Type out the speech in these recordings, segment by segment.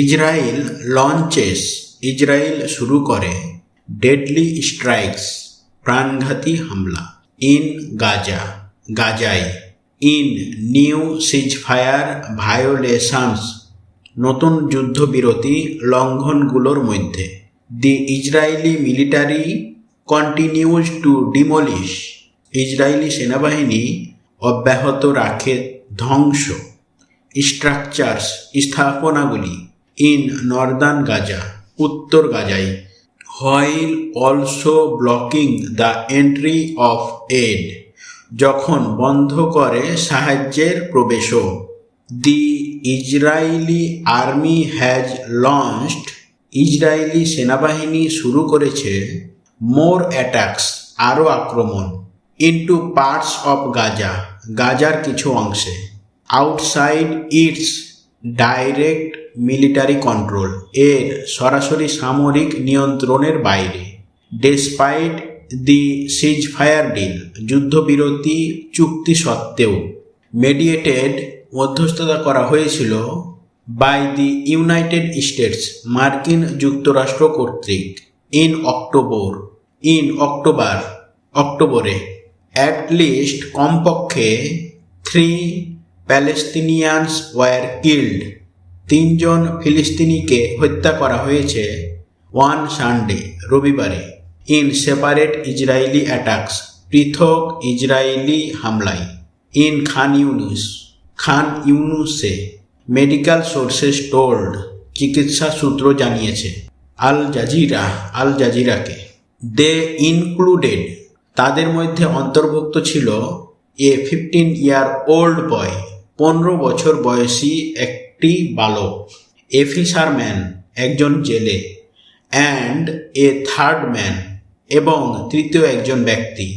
Israel launches Israel শুরু করে deadly strikes প্রাণঘাতী হামলা ইন গাজা গাজায় ইন নিউ সিজফায়ার ভায়োলেশনস নতুন যুদ্ধবিরতি লঙ্ঘনগুলোর মধ্যে। The Israeli military continues to demolish Israeli সেনাবাহিনী অব্যাহত রাখে ধ্বংস। স্ট্রাকচারস স্থাপনাগুলি ইন নর্দার্ন গাজা, উত্তর গাজায় while also blocking the entry of aid যখন বন্ধ করে সাহায্যের প্রবেশও। The Israeli army has launched Israeli সেনাবাহিনী শুরু করেছে মোর অ্যাটাকস আরও আক্রমণ ইনটু পার্টস অফ গাজা, গাজার কিছু অংশে outside its direct military control, এর সরাসরি সামরিক নিয়ন্ত্রণের বাইরে। Despite the ceasefire deal যুদ্ধবিরতি চুক্তি সত্ত্বেও মেডিয়েটেড মধ্যস্থতা করা হয়েছিল বাই দি ইউনাইটেড স্টেটস মার্কিন যুক্তরাষ্ট্র কর্তৃক ইন অক্টোবর ইন অক্টোবর অক্টোবরে অ্যাট লিস্ট কমপক্ষে থ্রি প্যালেস্তিনিয়ানস ওয়ার কিল্ড। তিনজন ফিলিস্তিনিকে হত্যা করা হয়েছে ওয়ান সানডে, রবিবারে, ইন সেপারেট ইসরায়েলি অ্যাটাকস, পৃথক ইসরায়েলি হামলায়। ইন খান ইউনুস, খান ইউনুসে মেডিকেল সোর্সেস টোল্ড চিকিৎসা সূত্র জানিয়েছে। Al Jazeera, Al জাজিরাকে। They included. তাদের মধ্যে অন্তর্ভুক্ত ছিল এ ফিফটিন ইয়ার ওল্ড বয়। পনেরো বছর বয়সী একটি বালক, এ একজন জেলে, অ্যান্ড এ থার্ড ম্যান এবং তৃতীয় একজন ব্যক্তি।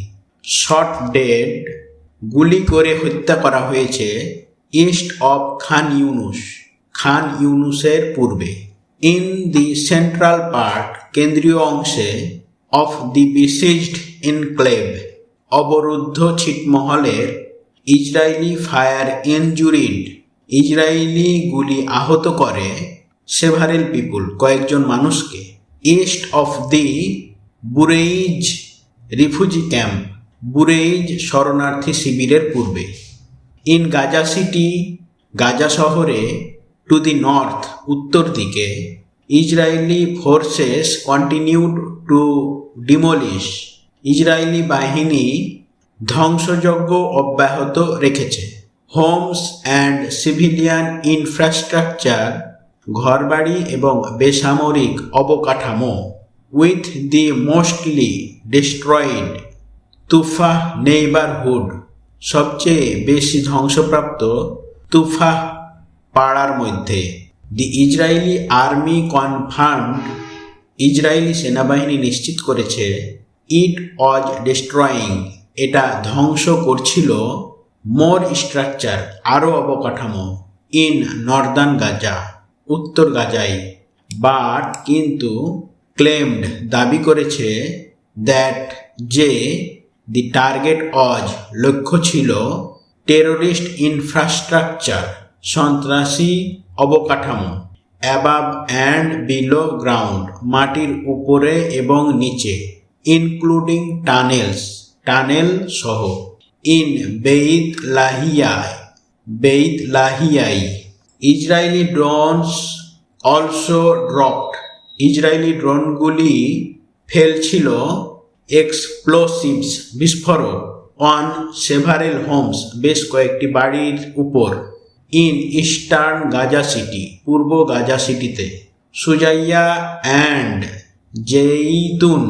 শর্ট ডেড, গুলি করে হত্যা করা হয়েছে east of Khan Younis, Khan ইউনুসের পূর্বে। ইন দি সেন্ট্রাল পার্ট কেন্দ্রীয় অংশে অফ দি বিসিজড ইনক্লেভ অবরুদ্ধ ছিটমহলের ইসরায়েলি ফায়ার ইনজুরিড ইসরায়েলি গুলি আহত করে সেভারেল পিপুল, কয়েকজন মানুষকে। East of the Bureij refugee camp Bureij শরণার্থী শিবিরের পূর্বে। ইন গাজা সিটি গাজা শহরে টু দি নর্থ উত্তর দিকে Israeli forces continued to demolish Israeli বাহিনী ধ্বংসযজ্ঞ অব্যাহত রেখেছে। হোমস অ্যান্ড সিভিলিয়ান ইনফ্রাস্ট্রাকচার, ঘরবাড়ি এবং বেসামরিক অবকাঠামো with the mostly destroyed Tuffah neighbourhood সবচেয়ে বেশি ধ্বংসপ্রাপ্ত তুফাহ পাড়ার মধ্যে। The Israeli army confirmed Israeli সেনাবাহিনী নিশ্চিত করেছে, ইট ওয়াজ ডিস্ট্রয়িং। এটা ধ্বংস করছিল মোর স্ট্রাকচার আরও অবকাঠামো ইন নর্দার্ন গাজা, উত্তর গাজায় বাট কিন্তু ক্লেমড দাবি করেছে দ্যাট যে দি টার্গেট অজ লক্ষ্য ছিল টেরোরিস্ট ইনফ্রাস্ট্রাকচার, সন্ত্রাসী অবকাঠামো অ্যাবাব অ্যান্ড বিলো গ্রাউন্ড, মাটির উপরে এবং নিচে, ইনক্লুডিং টানেলস। টানেল সহ। ইন বেইত লাহিয়ায়, Beit লাহিয়াই। Israeli drones also dropped. Israeli ড্রোনগুলি ফেলছিল এক্সপ্লোসিভস, বিস্ফোরক অন সেভারেল হোমস, বেশ কয়েকটি বাড়ির উপর। ইন ইস্টার্ন গাজা সিটি, পূর্ব গাজা সিটিতে। Shujaiya and Zeitoun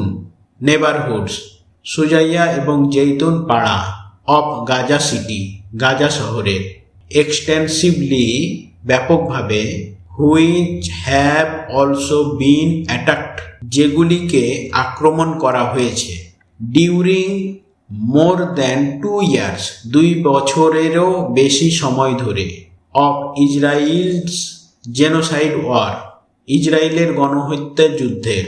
neighbourhoods Shujaiya এবং জেইতুন পাড়া অফ গাজা সিটি, গাজা শহরে। এক্সটেন্সিভলি ব্যাপকভাবে which have also been attacked, যেগুলিকে আক্রমণ করা হয়েছে during more than two years, দুই বছরেরও বেশি সময় ধরে, অফ ইসরায়েলস জেনোসাইড ওয়ার ইসরায়েলের গণহত্যা যুদ্ধের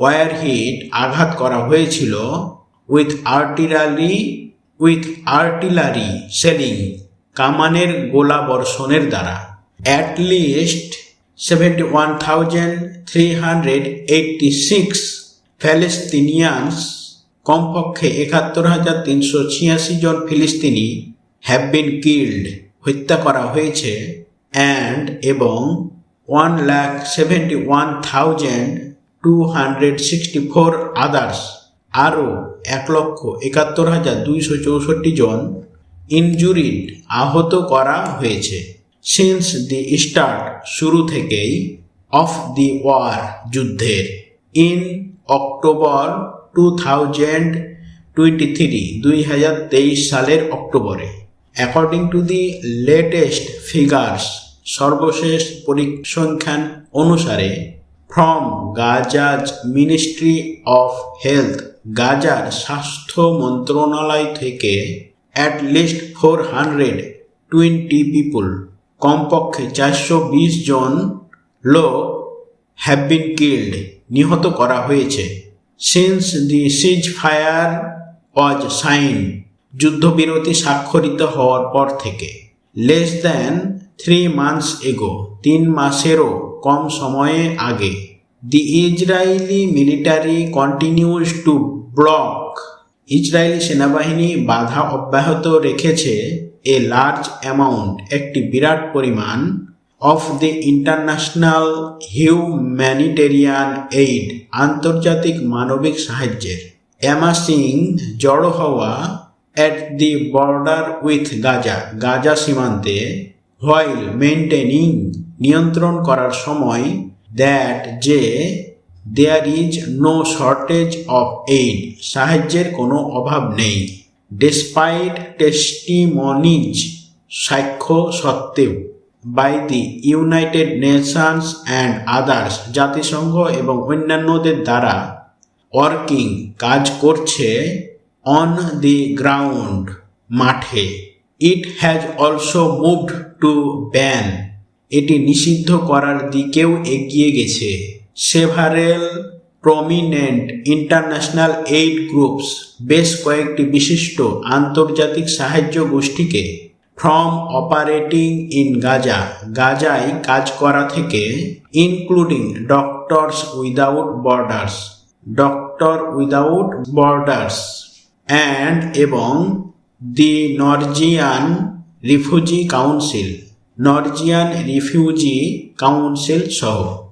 ওয়ার হিট আঘাত করা হয়েছিল with artillery with artillery shelling কামানের গোলা বর্ষণের দ্বারা। At least seventy one thousand three hundred eighty six Palestinians কমপক্ষে একাত্তর হাজার তিনশো ছিয়াশি জন ফিলিস্তিনি হ্যাভ বিন কিল্ড হত্যা করা হয়েছে অ্যান্ড এবং one lakh seventy one thousand two hundred sixty four others আরও এক লক্ষ একাত্তর হাজার দুইশো চৌষট্টি জন ইনজুরিড আহত করা হয়েছে। সিন্স দি স্টার্ট শুরু থেকেই অফ দি ওয়ার যুদ্ধের। In October two thousand twenty three দুই হাজার তেইশ সালের অক্টোবরে। According to the latest figures সর্বশেষ পরিসংখ্যান অনুসারে from Gaza's ministry of health গাজার স্বাস্থ্য মন্ত্রণালয় থেকে at least four hundred twenty people কমপক্ষে চারশো বিশ জন লোক হ্যাভ বিন কিল্ড নিহত করা হয়েছে। Since the ceasefire was sign যুদ্ধবিরতি স্বাক্ষরিত হওয়ার পর থেকে। লেস দ্যান থ্রি মান্থস এগো তিন মাসেরও কম সময়ে আগে। The Israeli military continues to block. Israeli সেনাবাহিনী বাধা অব্যাহত রেখেছে এ লার্জ অ্যামাউন্ট একটি বিরাট পরিমাণ of the international humanitarian aid আন্তর্জাতিক মানবিক সাহায্যের। অ্যামাসিং জড়ো হওয়া at the border with Gaza Gaza সীমান্তে হোয়াইল মেনটেনিং নিয়ন্ত্রণ করার সময় দ্যাট যে there is no shortage of aid সাহায্যের কোনো অভাব নেই ডিসপাইট টেস্টিমনিজ সাক্ষ্য সত্ত্বেও by the United Nations and others জাতিসংঘ এবং অন্যান্যদের দ্বারা ওয়ার্কিং কাজ করছে অন দি গ্রাউন্ড মাঠে। It has also moved to ban এটি নিষিদ্ধ করার দিকেও এগিয়ে গেছে। Several prominent international aid groups বেশ কয়েকটি বিশিষ্ট আন্তর্জাতিক সাহায্য গোষ্ঠীকে ফ্রম অপারেটিং ইন গাজা গাজায় কাজ করা থেকে including doctors without borders doctor without borders and এবং the Norwegian refugee council Norwegian refugee council সহ।